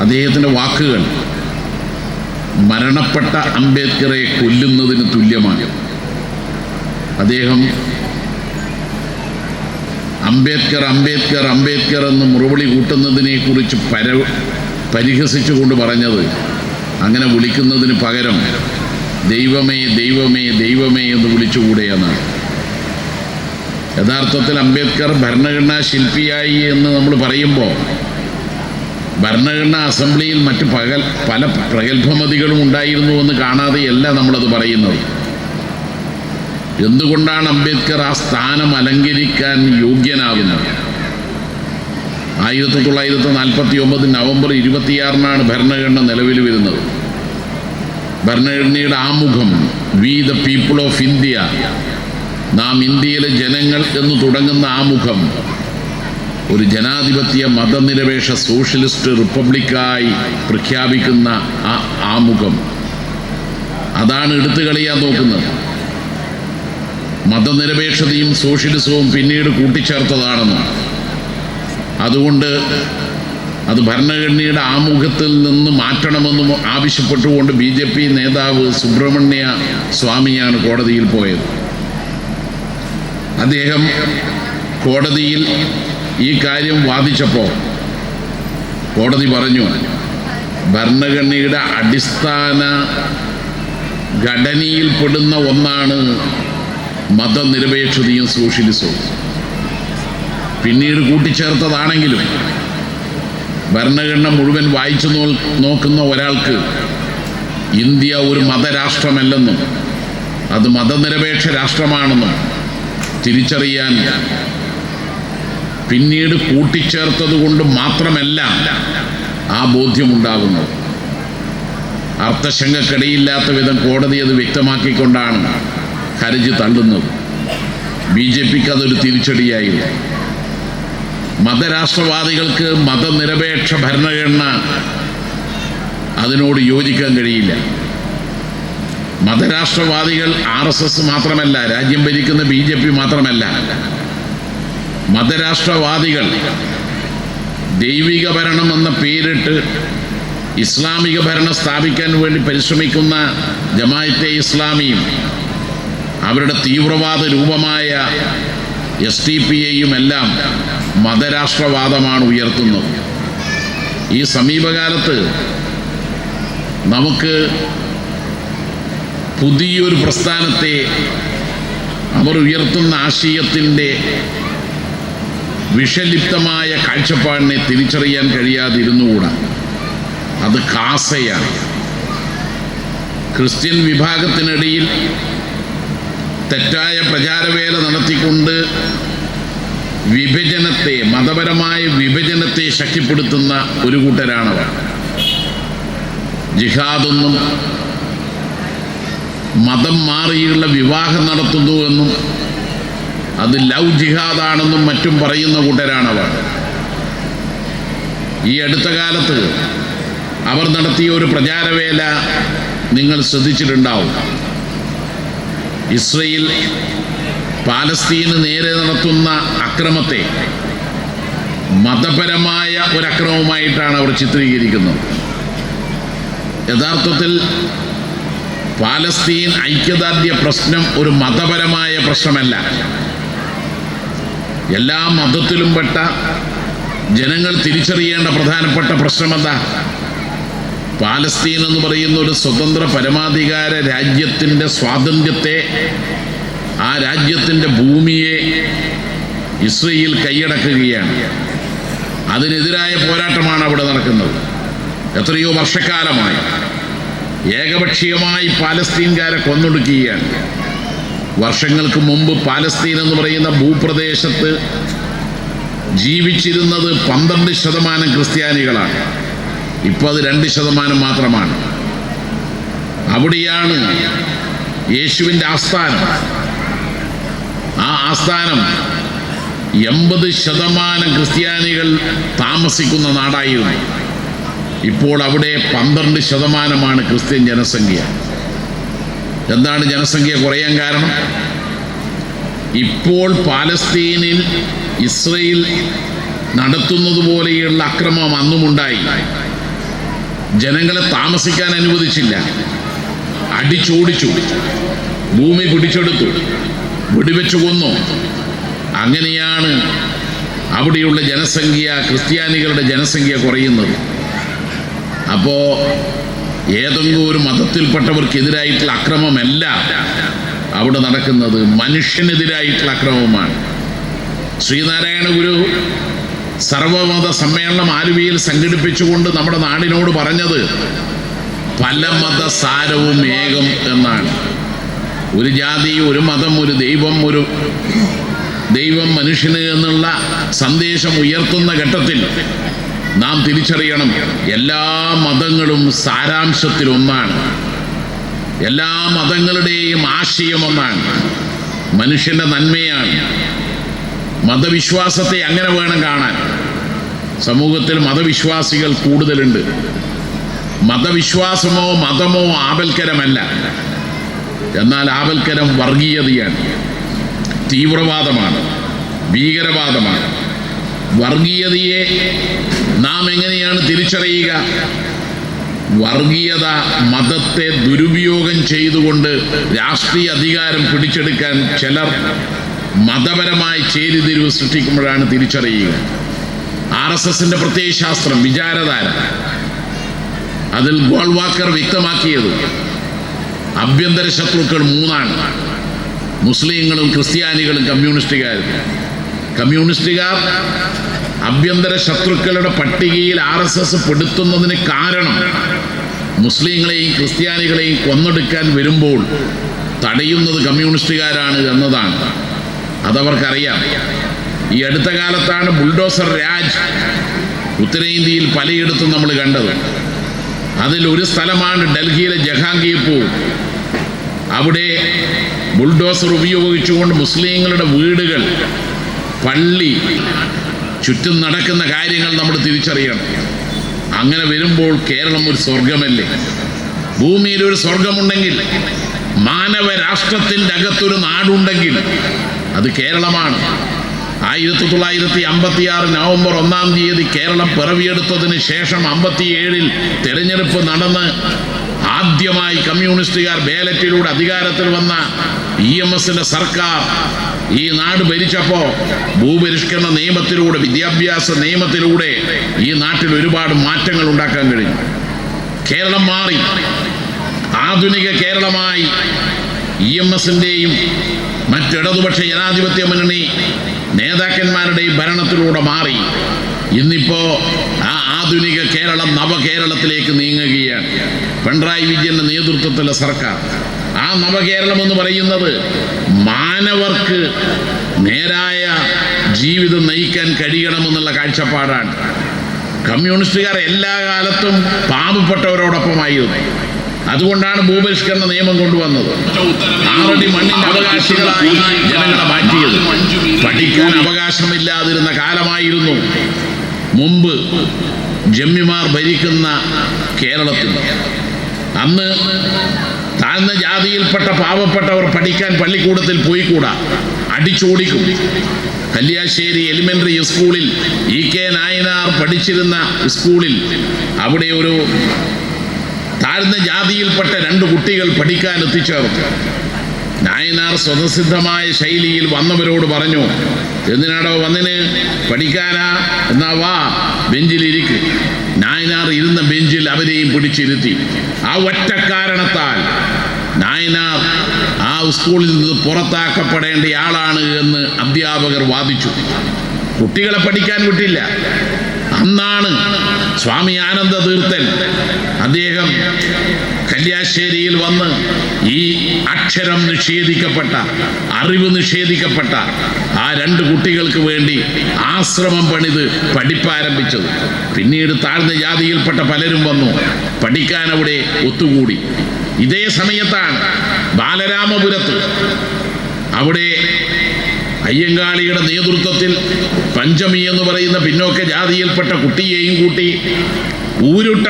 അദ്ദേഹത്തിന്റെ വാക്കുകൾ മരണപ്പെട്ട അംബേദ്കറെ കൊല്ലുന്നതിന് തുല്യമാണ്. അദ്ദേഹം അംബേദ്കർ അംബേദ്കർ അംബേദ്കർ എന്ന് മുറവിളി കൂട്ടുന്നതിനെ കുറിച്ച് പര പരിഹസിച്ചുകൊണ്ട് പറഞ്ഞത് അങ്ങനെ വിളിക്കുന്നതിന് പകരം ദൈവമേ ദൈവമേ ദൈവമേ എന്ന് വിളിച്ചുകൂടെ യഥാർത്ഥത്തിൽ അംബേദ്കർ ഭരണഘടനാ ശില്പിയായി എന്ന് നമ്മൾ പറയുമ്പോൾ ഭരണഘടനാ അസംബ്ലിയിൽ മറ്റ് പകൽ പല പ്രഗത്ഭമതികളും ഉണ്ടായിരുന്നു എന്ന് കാണാതെയല്ല നമ്മളത് പറയുന്നത്. എന്തുകൊണ്ടാണ് അംബേദ്കർ ആ സ്ഥാനം അലങ്കരിക്കാൻ യോഗ്യനാകുന്നത്? ആയിരത്തി തൊള്ളായിരത്തി നാൽപ്പത്തി ഒമ്പത് നവംബർ ഇരുപത്തിയാറിനാണ് ഭരണഘടന നിലവിൽ വരുന്നത്. ഭരണഘടനയുടെ ആമുഖം we the people of India നാം ഇന്ത്യയിലെ ജനങ്ങൾ എന്ന് തുടങ്ങുന്ന ആമുഖം ഒരു ജനാധിപത്യ മതനിരപേക്ഷ സോഷ്യലിസ്റ്റ് റിപ്പബ്ലിക്കായി പ്രഖ്യാപിക്കുന്ന ആ ആമുഖം. അതാണ് എടുത്തു കളിയാൻ നോക്കുന്നത്. മതനിരപേക്ഷതയും സോഷ്യലിസവും പിന്നീട് കൂട്ടിച്ചേർത്തതാണെന്ന്. അതുകൊണ്ട് അത് ഭരണഘടനയുടെ ആമുഖത്തിൽ നിന്ന് മാറ്റണമെന്നും ആവശ്യപ്പെട്ടുകൊണ്ട് ബി ജെ പി നേതാവ് സുബ്രഹ്മണ്യ സ്വാമിയാണ് കോടതിയിൽ പോയത്. അദ്ദേഹം കോടതിയിൽ ഈ കാര്യം വാദിച്ചപ്പോൾ കോടതി പറഞ്ഞു ഭരണഘടനയുടെ അടിസ്ഥാന ഘടനയിൽപ്പെടുന്ന ഒന്നാണ് മതനിരപേക്ഷതയും സോഷ്യലിസവും. പിന്നീട് കൂട്ടിച്ചേർത്തതാണെങ്കിലും ഭരണഘടന മുഴുവൻ വായിച്ചു നോ നോക്കുന്ന ഒരാൾക്ക് ഇന്ത്യ ഒരു മതരാഷ്ട്രമല്ലെന്നും അത് മതനിരപേക്ഷ രാഷ്ട്രമാണെന്നും തിരിച്ചറിയാൻ പിന്നീട് കൂട്ടിച്ചേർത്തത് കൊണ്ട് മാത്രമല്ല ആ ബോധ്യമുണ്ടാകുന്നത്. അർത്ഥശങ്കക്കിടയില്ലാത്ത വിധം കോടതി അത് വ്യക്തമാക്കിക്കൊണ്ടാണ് ഹർജി തള്ളുന്നത്. ബി ജെ പിക്ക് അതൊരു തിരിച്ചടിയായിരുന്നു മതരാഷ്ട്രവാദികൾക്ക് മതനിരപേക്ഷ ഭരണഘടന അതിനോട് യോജിക്കാൻ കഴിയില്ല. മതരാഷ്ട്രവാദികൾ ആർ എസ് എസ് മാത്രമല്ല രാജ്യം ഭരിക്കുന്ന ബി ജെ പി മാത്രമല്ല മതരാഷ്ട്രവാദികൾ ദൈവിക ഭരണം എന്ന പേരിട്ട് ഇസ്ലാമിക ഭരണം സ്ഥാപിക്കാൻ വേണ്ടി പരിശ്രമിക്കുന്ന ജമായത്തെ ഇസ്ലാമിയും അവരുടെ തീവ്രവാദ രൂപമായ എസ് ടി പി എയും എല്ലാം മതരാഷ്ട്രവാദമാണ് ഉയർത്തുന്നത്. ഈ സമീപകാലത്ത് നമുക്ക് പുതിയൊരു പ്രസ്ഥാനത്തെ അവർ ഉയർത്തുന്ന ആശയത്തിന്റെ വിഷലിപ്തമായ കാഴ്ചപ്പാടിനെ തിരിച്ചറിയാൻ കഴിയാതിരുന്നുകൂടാ. അത് കാസയാണ്. ക്രിസ്ത്യൻ വിഭാഗത്തിനിടയിൽ തെറ്റായ പ്രചാരവേല നടത്തിക്കൊണ്ട് വിഭജനത്തെ മതപരമായ വിഭജനത്തെ ശക്തിപ്പെടുത്തുന്ന ഒരു കൂട്ടരാണവർ. ജിഹാദൊന്നും മതം മാറിയുള്ള വിവാഹം നടത്തുന്നു എന്നും അത് ലവ് ജിഹാദാണെന്നും മറ്റും പറയുന്ന കൂട്ടരാണവർ. ഈ അടുത്ത കാലത്ത് അവർ നടത്തിയ ഒരു പ്രചാരവേല നിങ്ങൾ ശ്രദ്ധിച്ചിട്ടുണ്ടാവും. ഇസ്രയേൽ പാലസ്തീന് നേരെ നടത്തുന്ന അക്രമത്തെ മതപരമായ ഒരക്രമമായിട്ടാണ് അവർ ചിത്രീകരിക്കുന്നത്. യഥാർത്ഥത്തിൽ പാലസ്തീൻ ഐക്യദാർഢ്യ പ്രശ്നം ഒരു മതപരമായ പ്രശ്നമല്ല. എല്ലാ മതത്തിലും പെട്ട ജനങ്ങൾ തിരിച്ചറിയേണ്ട പ്രധാനപ്പെട്ട പ്രശ്നമെന്താ? പാലസ്തീൻ എന്ന് പറയുന്ന ഒരു സ്വതന്ത്ര പരമാധികാര രാജ്യത്തിന്റെ സ്വാതന്ത്ര്യത്തെ ആ രാജ്യത്തിന്റെ ഭൂമിയെ ഇസ്രയേൽ കൈയടക്കുകയാണ്. അതിനെതിരായ പോരാട്ടമാണ് അവിടെ നടക്കുന്നത്. എത്രയോ വർഷക്കാലമായി ഏകപക്ഷീയമായി പാലസ്തീൻകാരെ കൊന്നൊടുക്കുകയാണ്. വർഷങ്ങൾക്ക് മുമ്പ് പാലസ്തീൻ എന്ന് പറയുന്ന ഭൂപ്രദേശത്ത് ജീവിച്ചിരുന്നത് പന്ത്രണ്ട് ശതമാനം ക്രിസ്ത്യാനികളാണ്. ഇപ്പോൾ അത് രണ്ട് ശതമാനം മാത്രമാണ്. അവിടെയാണ് യേശുവിന്റെ ആസ്ഥാനം. ആ ആസ്ഥാനം എൺപത് ശതമാനം ക്രിസ്ത്യാനികൾ താമസിക്കുന്ന നാടായിരുന്നു. ഇപ്പോൾ അവിടെ പന്ത്രണ്ട് ശതമാനമാണ് ക്രിസ്ത്യൻ ജനസംഖ്യ. എന്താണ് ജനസംഖ്യ കുറയാൻ കാരണം? ഇപ്പോൾ പാലസ്തീനിൽ ഇസ്രയേൽ നടത്തുന്നത് പോലെയുള്ള അക്രമം അന്നുമുണ്ടായി. ജനങ്ങളെ താമസിക്കാൻ അനുവദിച്ചില്ല. അടിച്ചോടിച്ചു. ഭൂമി പിടിച്ചെടുത്തു. വെടിവെച്ചു കൊന്നു. അങ്ങനെയാണ് അവിടെയുള്ള ജനസംഖ്യ ക്രിസ്ത്യാനികളുടെ ജനസംഖ്യ കുറയുന്നത്. അപ്പോൾ ഏതെങ്കിലും ഒരു മതത്തിൽപ്പെട്ടവർക്കെതിരായിട്ടുള്ള അക്രമമല്ല അവിടെ നടക്കുന്നത്. മനുഷ്യനെതിരായിട്ടുള്ള അക്രമമാണ്. ശ്രീനാരായണ ഗുരു സർവമത സമ്മേളനം ആലുവയിൽ സംഘടിപ്പിച്ചുകൊണ്ട് നമ്മുടെ നാടിനോട് പറഞ്ഞത് പല മത സാരവും ഏകം എന്നാണ്. ഒരു ജാതി ഒരു മതം ഒരു ദൈവം ഒരു ദൈവം മനുഷ്യന് എന്നുള്ള സന്ദേശം ഉയർത്തുന്ന ഘട്ടത്തിൽ നാം തിരിച്ചറിയണം. എല്ലാ മതങ്ങളും സാരാംശത്തിൽ ഒന്നാണ് എല്ലാ മതങ്ങളുടെയും ആശയം ഒന്നാണ് മനുഷ്യന്റെ നന്മയാണ്. മതവിശ്വാസത്തെ അങ്ങനെ വേണം കാണാൻ. സമൂഹത്തിൽ മതവിശ്വാസികൾ കൂടുതലുണ്ട്. മതവിശ്വാസമോ മതമോ ആപൽക്കരമല്ല. എന്നാൽ ആപൽക്കരം വർഗീയതയാണ്. തീവ്രവാദമാണ്. ഭീകരവാദമാണ്. വർഗീയതയെ നാം എങ്ങനെയാണ് തിരിച്ചറിയുക? വർഗീയത മതത്തെ ദുരുപയോഗം ചെയ്തുകൊണ്ട് രാഷ്ട്രീയ അധികാരം പിടിച്ചെടുക്കാൻ ചിലർ മതപരമായി ചേരിതിരിവ് സൃഷ്ടിക്കുമ്പോഴാണ് തിരിച്ചറിയുക. ആർ എസ് എസിന്റെ പ്രത്യയശാസ്ത്രം വിചാരധാര. അതിൽ ഗോൾവാക്കർ വ്യക്തമാക്കിയത് ആഭ്യന്തര ശത്രുക്കൾ മൂന്നാണ്. മുസ്ലിങ്ങളും ക്രിസ്ത്യാനികളും കമ്മ്യൂണിസ്റ്റുകാരും. കമ്മ്യൂണിസ്റ്റുകാർ ആഭ്യന്തര ശത്രുക്കളുടെ പട്ടികയിൽ ആർ എസ് എസ് പെടുത്തുന്നതിന് കാരണം മുസ്ലിങ്ങളെയും ക്രിസ്ത്യാനികളെയും കൊന്നെടുക്കാൻ വരുമ്പോൾ തടയുന്നത് കമ്മ്യൂണിസ്റ്റുകാരാണ് എന്നതാണ്. അതവർക്കറിയാം. ഈ അടുത്ത കാലത്താണ് ബുൾഡോസർ രാജ് ഉത്തരേന്ത്യയിൽ പലയിടത്തും നമ്മൾ കണ്ടത്. അതിൽ ഒരു സ്ഥലമാണ് ഡൽഹിയിലെ ജഹാംഗീർപൂർ. അവിടെ ബുൾഡോസർ ഉപയോഗിച്ചുകൊണ്ട് മുസ്ലിങ്ങളുടെ വീടുകൾ പള്ളി ചുറ്റും നടക്കുന്ന കാര്യങ്ങൾ നമ്മൾ തിരിച്ചറിയണം. അങ്ങനെ വരുമ്പോൾ കേരളം ഒരു സ്വർഗമല്ലേ ഭൂമിയിൽ ഒരു സ്വർഗമുണ്ടെങ്കിൽ മാനവ രാഷ്ട്രത്തിന്റെ അകത്തൊരു നാടുണ്ടെങ്കിൽ അത് കേരളമാണ്. ആയിരത്തി തൊള്ളായിരത്തി അമ്പത്തി ആറ് നവംബർ ഒന്നാം തീയതി കേരളം പിറവിയെടുത്തതിന് ശേഷം അമ്പത്തിയേഴിൽ തെരഞ്ഞെടുപ്പ് നടന്ന് ആദ്യമായി കമ്മ്യൂണിസ്റ്റുകാർ ബാലറ്റിലൂടെ അധികാരത്തിൽ വന്ന ഇ എം എസിന്റെ സർക്കാർ ഈ നാട് ഭരിച്ചപ്പോ ഭൂപരിഷ്കരണ നിയമത്തിലൂടെ വിദ്യാഭ്യാസ നിയമത്തിലൂടെ ഈ നാട്ടിൽ ഒരുപാട് മാറ്റങ്ങൾ ഉണ്ടാക്കാൻ കഴിഞ്ഞു. കേരളം മാറി. ആധുനിക കേരളമായി ഇ എം എസിന്റെയും മറ്റിടതുപക്ഷ ജനാധിപത്യ മുന്നണി നേതാക്കന്മാരുടെയും ഭരണത്തിലൂടെ മാറി. ഇന്നിപ്പോ ആ ആധുനിക കേരളം നവകേരളത്തിലേക്ക് നീങ്ങുകയാണ്. പിണറായി വിജയന്റെ നേതൃത്വത്തിലുള്ള സർക്കാർ. ആ നവകേരളം എന്ന് പറയുന്നത് മാനവർക്ക് നേരായ ജീവിതം നയിക്കാൻ കഴിയണമെന്നുള്ള കാഴ്ചപ്പാടാണ്. കമ്മ്യൂണിസ്റ്റുകാർ എല്ലാ കാലത്തും പാവപ്പെട്ടവരോടൊപ്പമായിരുന്നു. അതുകൊണ്ടാണ് ഭൂപരിഷ്കരണ നിയമം കൊണ്ടുവന്നത്. ആറടി മണ്ണിന്റെ അവകാശികളായി ജനങ്ങളെ മാറ്റിയത്. പഠിക്കാൻ അവകാശമില്ലാതിരുന്ന കാലമായിരുന്നു മുമ്പ് ജമ്മിമാർ ഭരിക്കുന്ന കേരളത്തിൽ. അന്ന് താഴ്ന്ന ജാതിയിൽപ്പെട്ട പാവപ്പെട്ടവർ പഠിക്കാൻ പള്ളിക്കൂടത്തിൽ പോയിക്കൂടാ. അടിച്ചോടിക്കും. കല്യാശ്ശേരി എലിമെന്ററി സ്കൂളിൽ ഇ കെ നായനാർ പഠിച്ചിരുന്ന സ്കൂളിൽ അവിടെ ഒരു താഴ്ന്ന ജാതിയിൽപ്പെട്ട രണ്ട് കുട്ടികൾ പഠിക്കാൻ എത്തിച്ചേർന്നു. നായനാർ സ്വതസിദ്ധമായ ശൈലിയിൽ വന്നവരോട് പറഞ്ഞു എന്തിനാടോ വന്നിന്? പഠിക്കാനാ? എന്നാ വാ ബെഞ്ചിലിരിക്ക്. നായനാർ ഇരുന്ന ബെഞ്ചിൽ അവരെയും പിടിച്ചിരുത്തി. ആ ഒറ്റ കാരണത്താൽ നായനാർ ആ സ്കൂളിൽ നിന്ന് പുറത്താക്കപ്പെടേണ്ട ആളാണ് എന്ന് അധ്യാപകർ വാദിച്ചു. കുട്ടികളെ പഠിക്കാൻ വിട്ടില്ല. അന്നാണ് സ്വാമി ആനന്ദ തീർത്ഥൻ അദ്ദേഹം കല്യാശ്ശേരിയിൽ വന്ന് ഈ അക്ഷരം നിഷേധിക്കപ്പെട്ട അറിവ് നിഷേധിക്കപ്പെട്ട ആ രണ്ട് കുട്ടികൾക്ക് വേണ്ടി ആശ്രമം പണിത് പഠിപ്പാരംഭിച്ചത്. പിന്നീട് താഴ്ന്ന ജാതിയിൽപ്പെട്ട പലരും വന്നു പഠിക്കാൻ അവിടെ ഒത്തുകൂടി. ഇതേ സമയത്താണ് ബാലരാമപുരത്ത് അവിടെ അയ്യങ്കാളിയുടെ നേതൃത്വത്തിൽ പഞ്ചമി എന്ന് പറയുന്ന പിന്നോക്ക ജാതിയിൽപ്പെട്ട കുട്ടിയെയും കൂട്ടി ഊരുട്ട